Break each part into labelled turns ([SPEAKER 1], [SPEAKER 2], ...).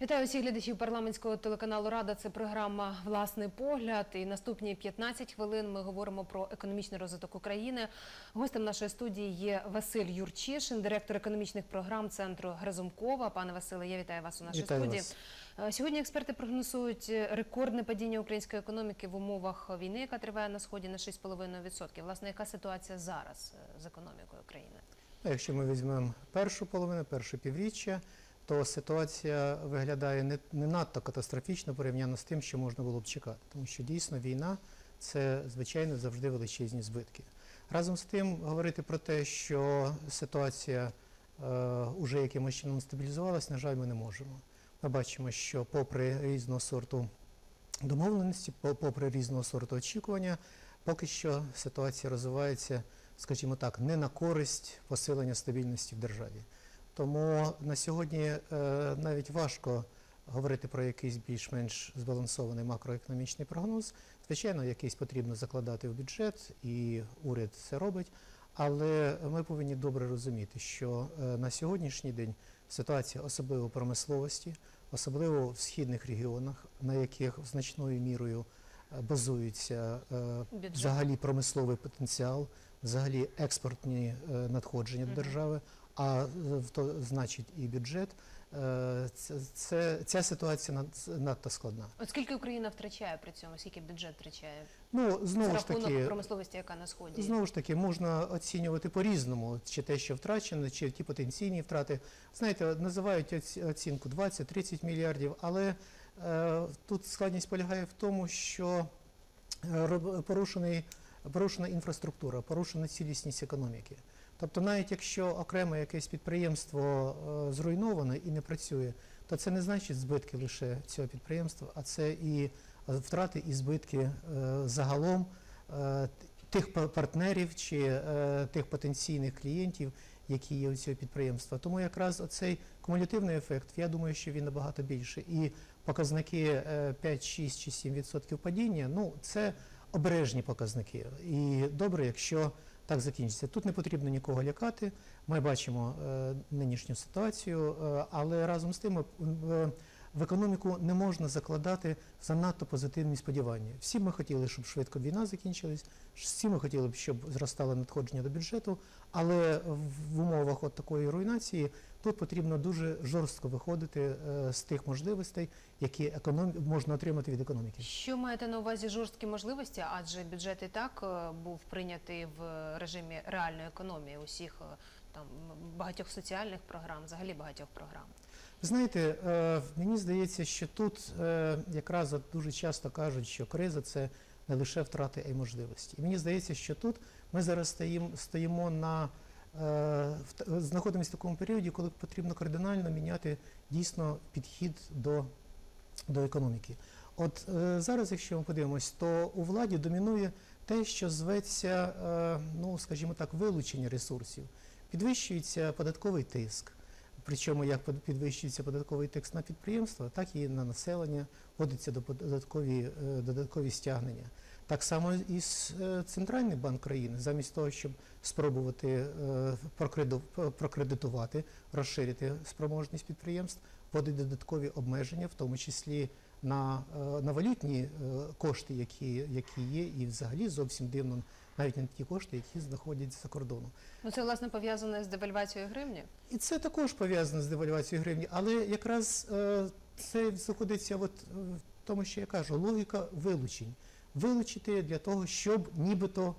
[SPEAKER 1] Вітаю всіх глядачів парламентського телеканалу Рада. Це програма Власний погляд. І наступні 15 хвилин ми говоримо про економічний розвиток України. Гостем нашої студії є Василь Юрчишин, директор економічних програм центру Гразумкова. Пане Василе, я вітаю вас у нашій
[SPEAKER 2] Вітаю
[SPEAKER 1] студії.
[SPEAKER 2] вас.
[SPEAKER 1] Е, Сьогодні експерти прогнозують рекордне падіння української економіки в умовах війни, яка триває на сході на 6,5%. Власне, яка ситуація зараз е, з економікою країни?
[SPEAKER 2] Ну, Якщо ми візьмемо першу половину, перше півріччя, то ситуація виглядає не, не надто катастрофічно порівняно з тим, що можна було б чекати. Тому що дійсно війна це, звичайно, завжди величезні збитки. Разом з тим, говорити про те, що ситуація е, уже якимось чином стабілізувалась, на жаль, ми не можемо. Ми бачимо, що попри різного сорту домовленості, попри різного сорту очікування, поки що ситуація розвивається, скажімо так, не на користь посилення стабільності в державі. Тому на сьогодні е, навіть важко говорити про якийсь більш-менш збалансований макроекономічний прогноз. Звичайно, якийсь потрібно закладати в бюджет, і уряд це робить. Але ми повинні добре розуміти, що е, на сьогоднішній день ситуація, особливо в промисловості, особливо в східних регіонах, на яких значною мірою е, базується
[SPEAKER 1] Бюджет.
[SPEAKER 2] взагалі промисловий потенціал, взагалі експортні надходження до держави, а е, в то значить і бюджет. Е, Це, ця ситуація над- надто складна.
[SPEAKER 1] От скільки Україна втрачає при цьому? Скільки бюджет втрачає
[SPEAKER 2] Ну
[SPEAKER 1] за
[SPEAKER 2] знову ж
[SPEAKER 1] рахунок
[SPEAKER 2] таки,
[SPEAKER 1] промисловості, яка на сході?
[SPEAKER 2] Знову ж таки, можна оцінювати по-різному, чи те, що втрачено, чи ті потенційні втрати. Знаєте, називають оці- оцінку 20-30 мільярдів, але е, тут складність полягає в тому, що е, порушений, порушена інфраструктура, порушена цілісність економіки. Тобто, навіть якщо окреме якесь підприємство е, зруйноване і не працює, то це не значить збитки лише цього підприємства, а це і е, втрати і збитки е, загалом тих партнерів чи тих потенційних клієнтів, які є у цього підприємства. Тому якраз оцей кумулятивний ефект, я думаю, що він набагато більше. І показники е, 5, 6 чи 7 відсотків падіння, ну це обережні показники. І добре, якщо так закінчиться. Тут не потрібно нікого лякати. Ми бачимо е, нинішню ситуацію, е, але разом з тим е, в економіку не можна закладати занадто позитивні сподівання. Всі ми хотіли, щоб швидко війна закінчилась, всі ми хотіли б, щоб зростало надходження до бюджету, але в умовах от такої руйнації тут потрібно дуже жорстко виходити е, з тих можливостей, які економ... можна отримати від економіки.
[SPEAKER 1] Що маєте на увазі жорсткі можливості? Адже бюджет і так е, був прийнятий в режимі реальної економії усіх е, там багатьох соціальних програм, взагалі багатьох програм.
[SPEAKER 2] Знаєте, е, мені здається, що тут е, якраз от дуже часто кажуть, що криза це не лише втрати, а й можливості. І мені здається, що тут ми зараз стоїмо, на е, знаходимося в такому періоді, коли потрібно кардинально міняти дійсно підхід до, до економіки. От е, зараз, якщо ми подивимось, то у владі домінує те, що зветься, е, ну скажімо так, вилучення ресурсів. Підвищується податковий тиск. Причому як підвищується податковий текст на підприємства, так і на населення, вводяться до додаткові, е, додаткові стягнення. Так само і е, Центральний банк країни, замість того, щоб спробувати е, прокредитувати, розширити спроможність підприємств, вводить додаткові обмеження, в тому числі на, е, на валютні е, кошти, які, які є, і взагалі зовсім дивно навіть на ті кошти, які знаходяться за кордоном.
[SPEAKER 1] Ну це власне пов'язане з девальвацією гривні.
[SPEAKER 2] І це також пов'язано з девальвацією гривні, але якраз е, це знаходиться от е, в тому, що я кажу, логіка вилучень. Вилучити для того, щоб нібито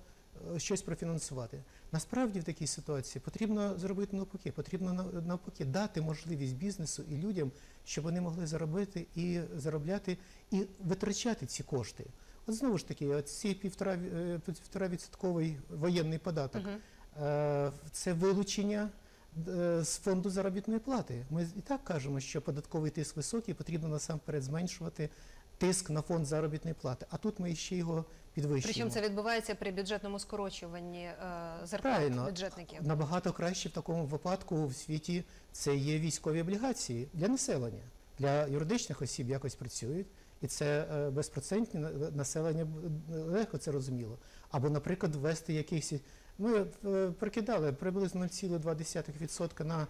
[SPEAKER 2] е, щось профінансувати. Насправді в такій ситуації потрібно зробити навпаки, потрібно нав- навпаки дати можливість бізнесу і людям, щоб вони могли заробити і заробляти і витрачати ці кошти. От знову ж таки, от ці півтора, е, відсотковий воєнний податок. Е, це вилучення з фонду заробітної плати. Ми і так кажемо, що податковий тиск високий, потрібно насамперед зменшувати тиск на фонд заробітної плати. А тут ми ще його підвищуємо.
[SPEAKER 1] Причому це відбувається при бюджетному скорочуванні е, зарплат
[SPEAKER 2] Правильно.
[SPEAKER 1] бюджетників.
[SPEAKER 2] Набагато краще в такому випадку в світі це є військові облігації для населення. Для юридичних осіб якось працюють, і це е, безпроцентні на- населення легко це розуміло. Або, наприклад, ввести якийсь. Ми е, прикидали приблизно 0,2% на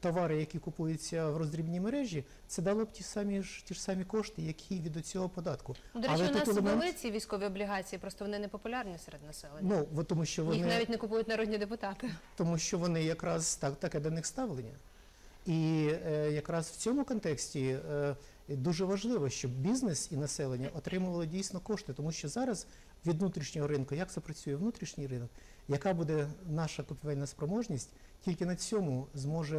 [SPEAKER 2] товари, які купуються в роздрібній мережі, це дало б ті самі ж ті ж самі кошти, які від цього податку.
[SPEAKER 1] Ну, До речі,
[SPEAKER 2] Але
[SPEAKER 1] у нас
[SPEAKER 2] елемент-
[SPEAKER 1] ввели ці військові облігації, просто вони не популярні серед населення.
[SPEAKER 2] Ну бо тому, що вони
[SPEAKER 1] Їх навіть не купують народні депутати.
[SPEAKER 2] тому що вони якраз так таке до них ставлення. І е, якраз в цьому контексті е, дуже важливо, щоб бізнес і населення отримували дійсно кошти, тому що зараз від внутрішнього ринку, як це працює внутрішній ринок, яка буде наша купівельна спроможність, тільки на цьому зможе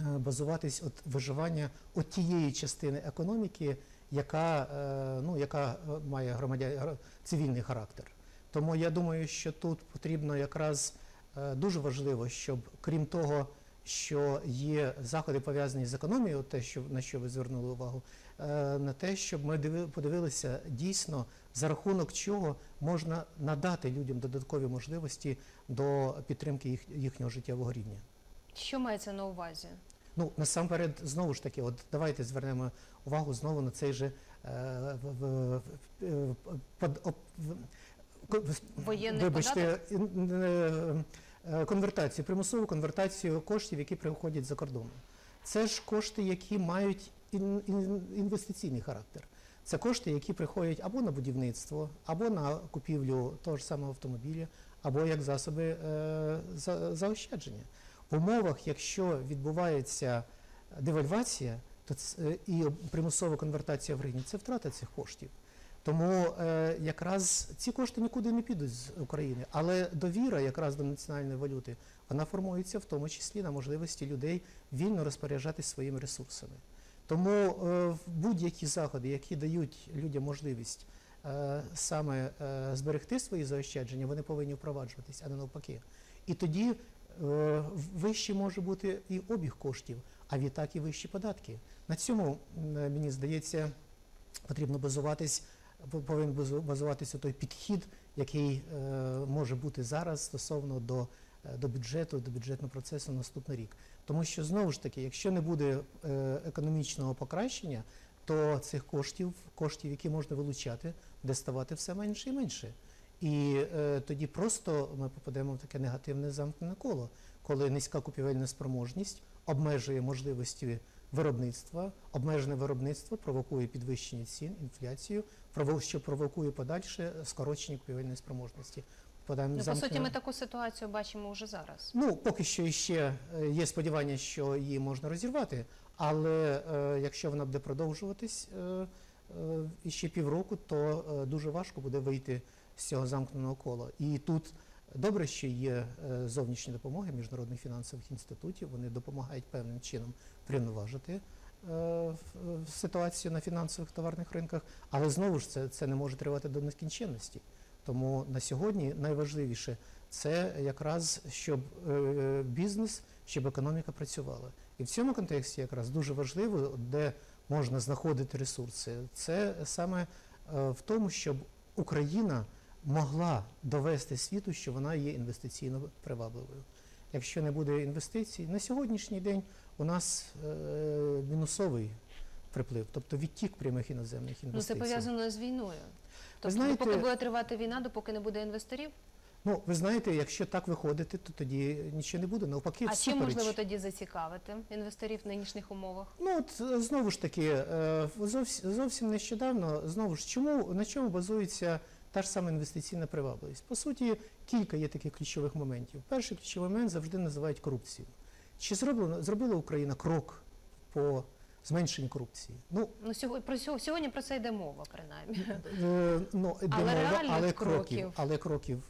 [SPEAKER 2] е, базуватись от виживання от тієї частини економіки, яка, е, ну, яка е, має громадя... гра- цивільний характер. Тому я думаю, що тут потрібно якраз дуже важливо, щоб крім того, що є заходи пов'язані з економією, те, що на що ви звернули увагу, на те, щоб ми диви- подивилися дійсно за рахунок чого можна надати людям додаткові можливості до підтримки їх, їхнього життєвого рівня.
[SPEAKER 1] Що мається на увазі?
[SPEAKER 2] Ну насамперед, знову ж таки, от давайте звернемо увагу знову на цей же е, в, в, в, в-
[SPEAKER 1] Воєнний
[SPEAKER 2] вибачте, е, е, конвертацію, примусову конвертацію коштів, які приходять за кордону. Це ж кошти, які мають ін- ін- інвестиційний характер. Це кошти, які приходять або на будівництво, або на купівлю того ж самого автомобіля, або як засоби е, за- заощадження. В умовах, якщо відбувається девальвація, то ц- е, і примусова конвертація в гривні, це втрата цих коштів. Тому е, якраз ці кошти нікуди не підуть з України, але довіра якраз до національної валюти вона формується в тому числі на можливості людей вільно розпоряджатися своїми ресурсами. Тому е, будь-які заходи, які дають людям можливість е, саме е, зберегти свої заощадження, вони повинні впроваджуватись, а не навпаки. І тоді вищий може бути і обіг коштів, а відтак і вищі податки. На цьому, мені здається, потрібно базуватись, по- повинен базу- базуватися той підхід, який може бути зараз стосовно до, до бюджету, до бюджетного процесу наступний рік. Тому що знову ж таки, якщо не буде е, економічного покращення, то цих коштів, коштів, які можна вилучати, буде ставати все менше і менше. І е, тоді просто ми попадемо в таке негативне замкнене коло, коли низька купівельна спроможність обмежує можливості виробництва, обмежене виробництво провокує підвищення цін, інфляцію, що провокує подальше скорочення купівельної спроможності. Попадаємо в
[SPEAKER 1] Ну, по суті, ми таку ситуацію бачимо вже зараз.
[SPEAKER 2] Ну, поки що ще е, є сподівання, що її можна розірвати, але е, якщо вона буде продовжуватись е, е, іще півроку, то е, дуже важко буде вийти з цього замкненого кола. І тут добре, що є е, зовнішні допомоги міжнародних фінансових інститутів. Вони допомагають певним чином врівноважити е, ситуацію на фінансових товарних ринках, але знову ж це, це не може тривати до нескінченності. Тому на сьогодні найважливіше це якраз щоб е, бізнес, щоб економіка працювала. І в цьому контексті якраз дуже важливо, де можна знаходити ресурси, це саме е, в тому, щоб Україна могла довести світу, що вона є інвестиційно привабливою. Якщо не буде інвестицій, на сьогоднішній день у нас е, мінусовий приплив, тобто відтік прямих іноземних
[SPEAKER 1] Ну
[SPEAKER 2] інвестицій.
[SPEAKER 1] це пов'язано з війною. Тобто,
[SPEAKER 2] знаєте-
[SPEAKER 1] допоки буде тривати війна, допоки не буде інвесторів.
[SPEAKER 2] Ну, ви знаєте, якщо так виходити, то тоді нічого не буде. Навпаки,
[SPEAKER 1] А чим можливо тоді зацікавити інвесторів в нинішніх умовах?
[SPEAKER 2] Ну от е, знову ж таки, е, зовсім, зовсім нещодавно, знову ж чому на чому базується та ж сама інвестиційна привабливість? По суті, кілька є таких ключових моментів. Перший ключовий момент завжди називають корупцію. Чи зроблено зробила Україна крок по зменшенню корупції? Ну
[SPEAKER 1] Ну сьогодні про сьо- сьогодні про це йде мова, принаймні.
[SPEAKER 2] Е, ну, йде
[SPEAKER 1] Але
[SPEAKER 2] мова,
[SPEAKER 1] реальних
[SPEAKER 2] але
[SPEAKER 1] кроків.
[SPEAKER 2] кроків, але кроків.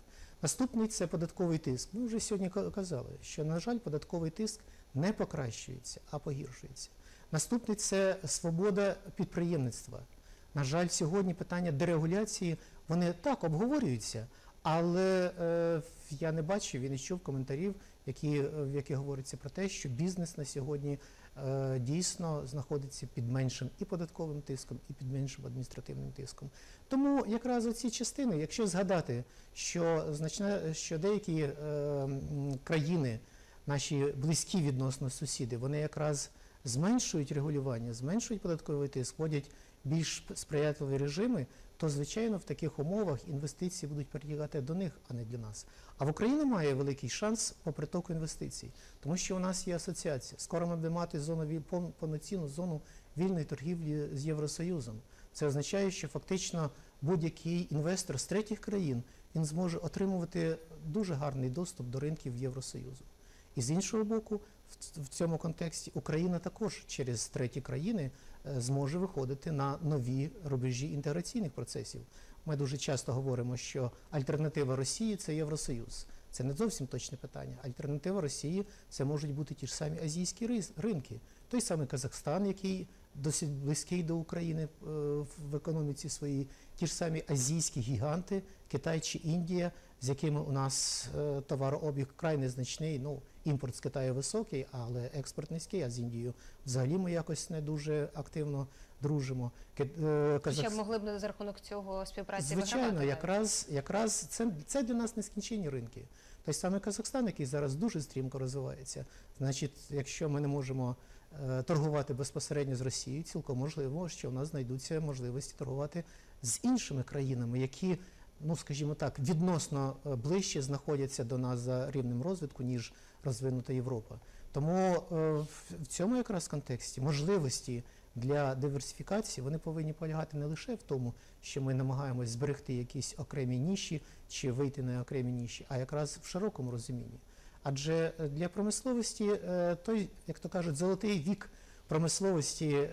[SPEAKER 2] Наступний це податковий тиск. Ми вже сьогодні казали, що на жаль, податковий тиск не покращується, а погіршується. Наступний це свобода підприємництва. На жаль, сьогодні питання дерегуляції вони так обговорюються, але е, я не бачив і не чув коментарів, які, в яких говориться про те, що бізнес на сьогодні дійсно знаходиться під меншим і податковим тиском, і під меншим адміністративним тиском. Тому якраз оці частини, якщо згадати, що значна, що деякі е, країни, наші близькі відносно сусіди, вони якраз зменшують регулювання, зменшують податковий тиск, вводять більш сприятливі режими, то звичайно в таких умовах інвестиції будуть перетікати до них, а не для нас. А в Україні має великий шанс по притоку інвестицій, тому що у нас є асоціація. Скоро ми будемо мати зону повноцінну зону вільної торгівлі з Євросоюзом. Це означає, що фактично будь-який інвестор з третіх країн він зможе отримувати дуже гарний доступ до ринків Євросоюзу. І з іншого боку, в- цьому контексті Україна також через треті країни е, зможе виходити на нові рубежі інтеграційних процесів. Ми дуже часто говоримо, що альтернатива Росії це Євросоюз. Це не зовсім точне питання. Альтернатива Росії це можуть бути ті ж самі азійські ринки. Той самий Казахстан, який досить близький до України е, в економіці своїй, ті ж самі азійські гіганти, Китай чи Індія, з якими у нас е, товарообіг край незначний. Ну, імпорт з Китаю високий, але експорт низький, а з Індією взагалі ми якось не дуже активно дружимо. Е,
[SPEAKER 1] Ще б могли б за рахунок цього співпраці
[SPEAKER 2] Звичайно,
[SPEAKER 1] вигравати
[SPEAKER 2] якраз, якраз це, це для нас нескінченні ринки. Той самий Казахстан, який зараз дуже стрімко розвивається. Значить, якщо ми не можемо е, торгувати безпосередньо з Росією, цілком можливо, що в нас знайдуться можливості торгувати з іншими країнами, які, ну скажімо так, відносно е, ближче знаходяться до нас за рівнем розвитку, ніж розвинута Європа. Тому е, в- цьому якраз контексті можливості для диверсифікації вони повинні полягати не лише в тому, що ми намагаємось зберегти якісь окремі ніші чи вийти на окремі ніші, а якраз в широкому розумінні. Адже е, для промисловості е, той, як то кажуть, золотий вік промисловості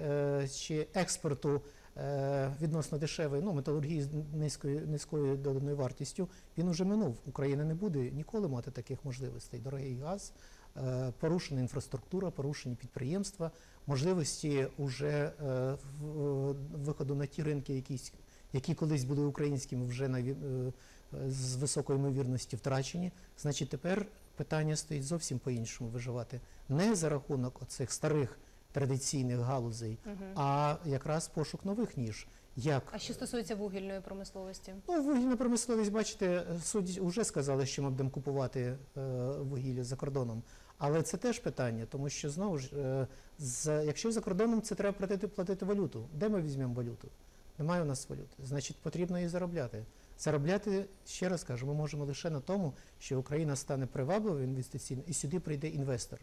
[SPEAKER 2] чи експорту відносно дешевої, ну металургії з низькою низькою доданою вартістю, він уже минув. Україна не буде ніколи мати таких можливостей. Дорогий газ, е, порушена інфраструктура, порушені підприємства, можливості уже е, виходу на ті ринки, якісь, які колись були українськими, вже на, е, з високою ймовірністю втрачені. Значить, тепер питання стоїть зовсім по-іншому виживати. Не за рахунок оцих старих традиційних галузей,
[SPEAKER 1] Мгм.
[SPEAKER 2] а якраз пошук нових ніж. Як
[SPEAKER 1] А що стосується вугільної промисловості?
[SPEAKER 2] Ну, вугільна промисловість, бачите, судді вже сказали, що ми будемо купувати е, вугілля за кордоном. Але це теж питання, тому що знову ж, е, за, якщо за кордоном це треба платити, платити валюту. Де ми візьмемо валюту? Немає у нас валюти. Значить, потрібно її заробляти. Заробляти, ще раз кажу, ми можемо лише на тому, що Україна стане привабливою інвестиційно, і сюди прийде інвестор.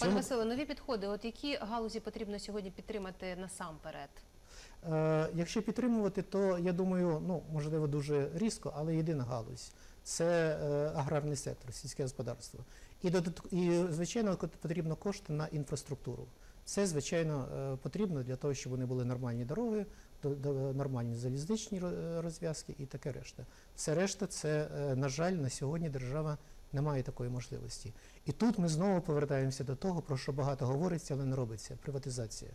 [SPEAKER 1] Пане Василе, нові підходи. От які галузі потрібно сьогодні підтримати насамперед?
[SPEAKER 2] Е, Якщо підтримувати, то я думаю, ну можливо дуже різко, але єдина галузь це е, аграрний сектор, сільське господарство. І і звичайно потрібно кошти на інфраструктуру. Це звичайно е, потрібно для того, щоб вони були нормальні дороги, до- до- нормальні залізничні розв'язки і таке решта. Все решта, це на жаль, на сьогодні держава не має такої можливості. І тут ми знову повертаємося до того, про що багато говориться, але не робиться приватизація.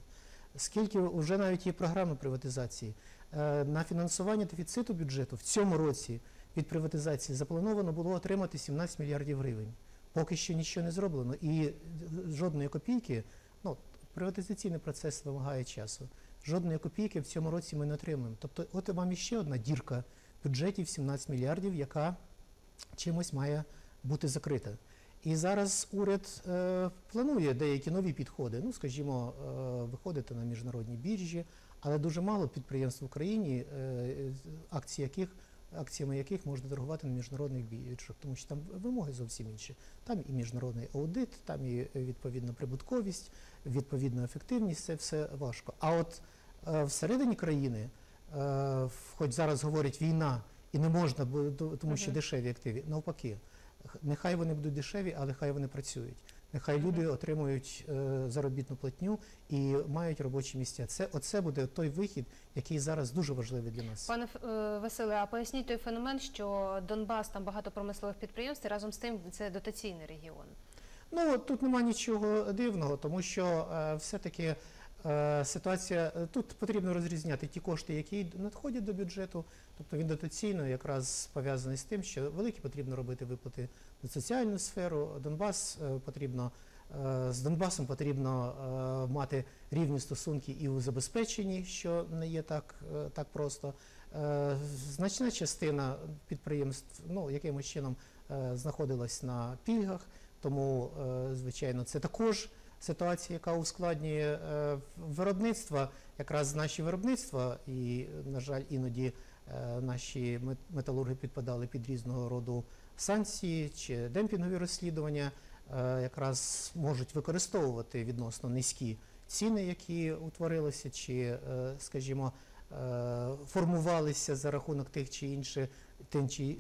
[SPEAKER 2] Скільки вже навіть є програми приватизації Е, на фінансування дефіциту бюджету в цьому році від приватизації заплановано було отримати 17 мільярдів гривень. Поки що нічого не зроблено, і жодної копійки, ну приватизаційний процес вимагає часу. Жодної копійки в цьому році ми не отримаємо. Тобто, от вам іще одна дірка бюджетів 17 мільярдів, яка чимось має бути закрита. І зараз уряд е, планує деякі нові підходи. Ну, скажімо, е, виходити на міжнародні біржі, але дуже мало підприємств в Україні, е, акції яких, акціями яких можна торгувати на міжнародних біржах, тому що там вимоги зовсім інші. Там і міжнародний аудит, там і відповідна прибутковість, відповідна ефективність, це все важко. А от е, всередині країни, е, хоч зараз говорять війна, і не можна, бо- то- тому що дешеві активи, навпаки. Нехай вони будуть дешеві, але хай вони працюють. Нехай люди отримують е, заробітну платню і мають робочі місця. Це оце буде той вихід, який зараз дуже важливий для нас.
[SPEAKER 1] Пане е, Василе, а поясніть той феномен, що Донбас там багато промислових підприємств, і разом з тим це дотаційний регіон.
[SPEAKER 2] Ну тут немає нічого дивного, тому що е, все-таки е, ситуація е, тут потрібно розрізняти ті кошти, які надходять до бюджету. Тобто він дотаційно якраз пов'язаний з тим, що великі потрібно робити виплати на соціальну сферу. Донбас е, потрібно е, з Донбасом потрібно е, мати рівні стосунки і у забезпеченні, що не є так, е, так просто. Е, Значна частина підприємств, ну якимось чином е, знаходилась на пільгах. Тому, е, звичайно, це також ситуація, яка ускладнює е, виробництво, якраз наші виробництва, і, на жаль, іноді е, наші металурги підпадали під різного роду санкції чи демпінгові розслідування, е, якраз можуть використовувати відносно низькі ціни, які утворилися, чи, скажімо, формувалися за рахунок тих чи інших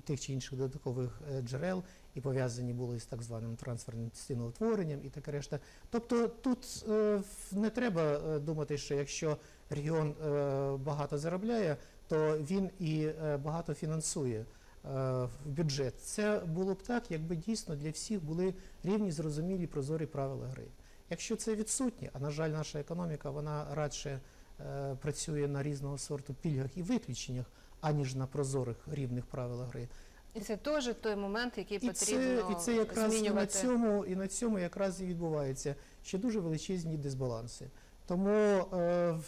[SPEAKER 2] тих чи інших додаткових джерел і пов'язані були з так званим трансферним ціноутворенням і таке решта. Тобто тут е, не треба е, думати, що якщо регіон е, багато заробляє, то він і багато фінансує в бюджет. Це було б так, якби дійсно для всіх були рівні, зрозумілі, прозорі правила гри. Якщо це відсутнє, а на жаль, наша економіка вона радше е, працює на різного сорту пільгах і виключеннях, аніж на прозорих рівних правилах гри.
[SPEAKER 1] І це теж той момент, який
[SPEAKER 2] І це,
[SPEAKER 1] потрібно
[SPEAKER 2] і це якраз і на цьому, і на цьому якраз і відбувається ще дуже величезні дисбаланси. Тому е,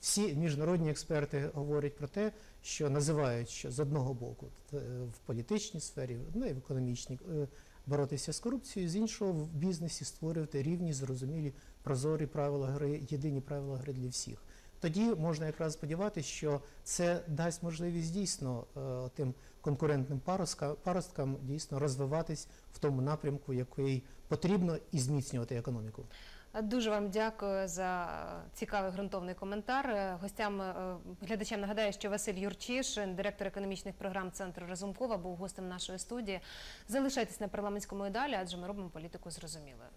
[SPEAKER 2] всі міжнародні експерти говорять про те, що називають, що з одного боку е, в політичній сфері, ну і в економічній е, боротися з корупцією, з іншого в бізнесі створювати рівні, зрозумілі, прозорі правила гри, єдині правила гри для всіх. Тоді можна якраз сподіватися, що це дасть можливість дійсно е, тим конкурентним паросткам дійсно розвиватись в тому напрямку, який потрібно і зміцнювати економіку.
[SPEAKER 1] Дуже вам дякую за цікавий ґрунтовний коментар. Е, Гостям е, глядачам нагадаю, що Василь Юрчишин, директор економічних програм центру Разумкова, був гостем нашої студії. Залишайтесь на парламентському і далі, адже ми робимо політику зрозумілою.